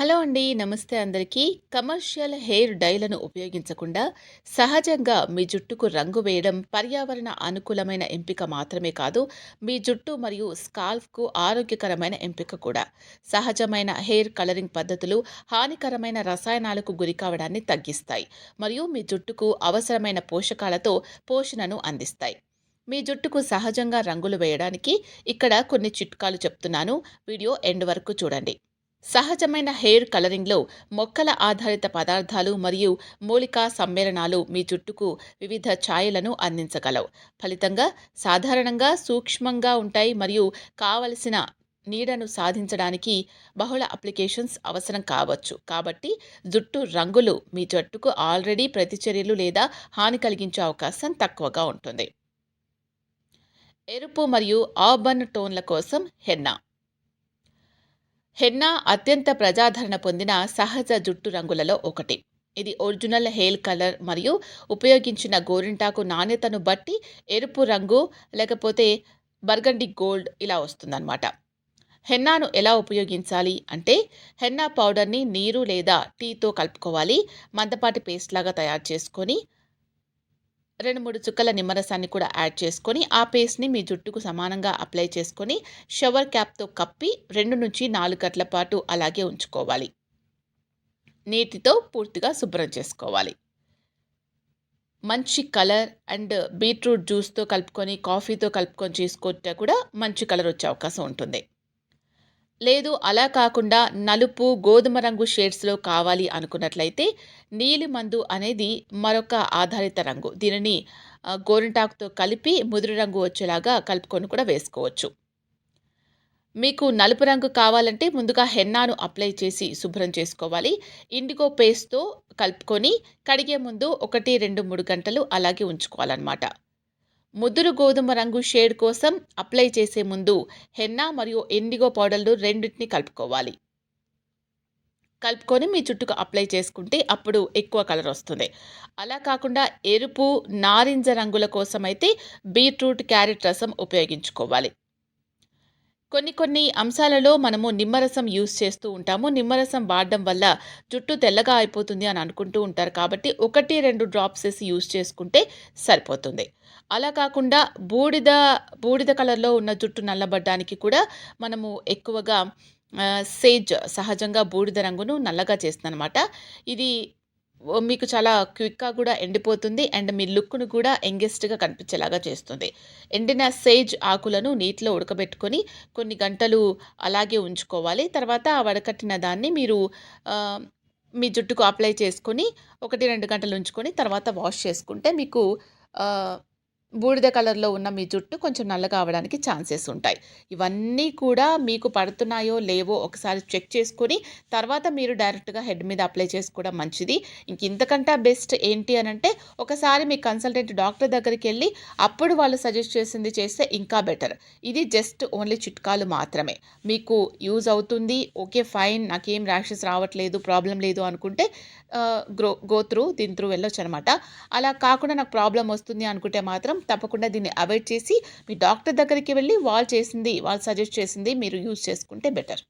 Hello అండి. నమస్తే అందరికీ. కమర్షియల్ హెయిర్ డైలను ఉపయోగించకుండా సహజంగా మీ జుట్టుకు రంగు వేయడం పర్యావరణ అనుకూలమైన ఎంపిక మాత్రమే కాదు, మీ జుట్టు మరియు స్కాల్ఫ్‌కు ఆరోగ్యకరమైన ఎంపిక కూడా. సహజమైన హెయిర్ కలరింగ్ పద్ధతులు హానికరమైన రసాయనాలకు గురికావడాన్ని తగ్గిస్తాయి మరియు మీ జుట్టుకు అవసరమైన పోషకాలతో పోషణను అందిస్తాయి. మీ జుట్టుకు సహజంగా రంగులు వేయడానికి ఇక్కడ కొన్ని చిట్కాలు చెప్తున్నాను. వీడియో ఎండ్ వరకు చూడండి. సహజమైన హెయిర్ కలరింగ్లో మొక్కల ఆధారిత పదార్థాలు మరియు మూలికా సమ్మేళనాలు మీ జుట్టుకు వివిధ ఛాయలను అందించగలవు. ఫలితంగా సాధారణంగా సూక్ష్మంగా ఉంటాయి మరియు కావలసిన నీడను సాధించడానికి బహుళ అప్లికేషన్స్ అవసరం కావచ్చు. కాబట్టి జుట్టు రంగులు మీ జట్టుకు ఆల్రెడీ ప్రతిచర్యలు లేదా హాని కలిగించే అవకాశం తక్కువగా ఉంటుంది. ఎరుపు మరియు ఆబన్ టోన్ల కోసం హెన్నా. హెన్నా అత్యంత ప్రజాదరణ పొందిన సహజ జుట్టు రంగులలో ఒకటి. ఇది ఒరిజినల్ హెయిర్ కలర్ మరియు ఉపయోగించిన గోరింటాకు నాణ్యతను బట్టి ఎరుపు రంగు లేకపోతే బర్గండి గోల్డ్ ఇలా వస్తుందన్నమాట. హెన్నాను ఎలా ఉపయోగించాలి అంటే హెన్నా పౌడర్ని నీరు లేదా టీతో కలుపుకోవాలి మందపాటి పేస్ట్ లాగా తయారు చేసుకొని రెండు మూడు చుక్కల నిమ్మరసాన్ని కూడా యాడ్ చేసుకొని ఆ పేస్ట్ని మీ జుట్టుకు సమానంగా అప్లై చేసుకొని షవర్ క్యాప్తో కప్పి రెండు నుంచి నాలుగు గంటల పాటు అలాగే ఉంచుకోవాలి. నీటితో పూర్తిగా శుభ్రం చేసుకోవాలి. మంచి కలర్ అండ్ బీట్రూట్ జ్యూస్తో కలుపుకొని కాఫీతో కలుపుకొని చేసుకుంటే కూడా మంచి కలర్ వచ్చే అవకాశం ఉంటుంది. లేదు అలా కాకుండా నలుపు గోధుమ రంగు షేడ్స్లో కావాలి అనుకున్నట్లయితే నీలిమందు అనేది మరొక ఆధారిత రంగు. దీనిని గోరింటాకుతో కలిపి ముదురు రంగు వచ్చేలాగా కలుపుకొని కూడా వేసుకోవచ్చు. మీకు నలుపు రంగు కావాలంటే ముందుగా హెన్నాను అప్లై చేసి శుభ్రం చేసుకోవాలి. ఇండిగో పేస్ట్తో కలుపుకొని కడిగే ముందు ఒకటి రెండు మూడు గంటలు అలాగే ఉంచుకోవాలన్నమాట. ముదురు గోధుమ రంగు షేడ్ కోసం అప్లై చేసే ముందు హెన్నా మరియు ఇండిగో పౌడర్లు రెండింటిని కలుపుకోవాలి. కలుపుకొని మీ చుట్టుకు అప్లై చేసుకుంటే అప్పుడు ఎక్కువ కలర్ వస్తుంది. అలా కాకుండా ఎరుపు నారింజ రంగుల కోసం అయితే బీట్రూట్ క్యారెట్ రసం ఉపయోగించుకోవాలి. కొన్ని కొన్ని అంశాలలో మనము నిమ్మరసం యూస్ చేస్తూ ఉంటాము. నిమ్మరసం వాడడం వల్ల జుట్టు తెల్లగా అయిపోతుంది అని అనుకుంటూ ఉంటారు. కాబట్టి ఒకటి రెండు డ్రాప్స్ వేసి యూస్ చేసుకుంటే సరిపోతుంది. అలా కాకుండా బూడిద బూడిద కలర్లో ఉన్న జుట్టు నల్లబడ్డానికి కూడా మనము ఎక్కువగా సేజ్ సహజంగా బూడిద రంగును నల్లగా చేస్తుందనమాట ఇది మీకు చాలా క్విక్గా కూడా ఎండిపోతుంది అండ్ మీ లుక్ను కూడా ఎంగెస్ట్గా కనిపించేలాగా చేస్తుంది. ఎండిన సేజ్ ఆకులను నీటిలో ఉడకబెట్టుకొని కొన్ని గంటలు అలాగే ఉంచుకోవాలి. తర్వాత వడకట్టిన దాన్ని మీరు మీ జుట్టుకు అప్లై చేసుకొని ఒకటి రెండు గంటలు ఉంచుకొని తర్వాత వాష్ చేసుకుంటే మీకు బూడిద కలర్లో ఉన్న మీ జుట్టు కొంచెం నల్లగా అవడానికి ఛాన్సెస్ ఉంటాయి. ఇవన్నీ కూడా మీకు పడుతున్నాయో లేవో ఒకసారి చెక్ చేసుకొని తర్వాత మీరు డైరెక్ట్గా హెడ్ మీద అప్లై చేసుకోవడం మంచిది. ఇంక ఇంతకంటే బెస్ట్ ఏంటి అని అంటే ఒకసారి మీ కన్సల్టెంట్ డాక్టర్ దగ్గరికి వెళ్ళి అప్పుడు వాళ్ళు సజెస్ట్ చేసింది చేస్తే ఇంకా బెటర్. ఇది జస్ట్ ఓన్లీ చిట్కాలు మాత్రమే. మీకు యూజ్ అవుతుంది ఓకే ఫైన్ నాకేం ర్యాషెస్ రావట్లేదు ప్రాబ్లం లేదు అనుకుంటే గ్రో గో త్రూ దీని త్రూ వెళ్ళొచ్చు అనమాట అలా కాకుండా నాకు ప్రాబ్లం వస్తుంది అనుకుంటే మాత్రం తప్పకుండా దీన్ని అవాయిడ్ చేసి మీ డాక్టర్ దగ్గరికి వెళ్ళి వాళ్ళు చేసింది వాళ్ళు సజెస్ట్ చేసింది మీరు యూజ్ చేసుకుంటే బెటర్.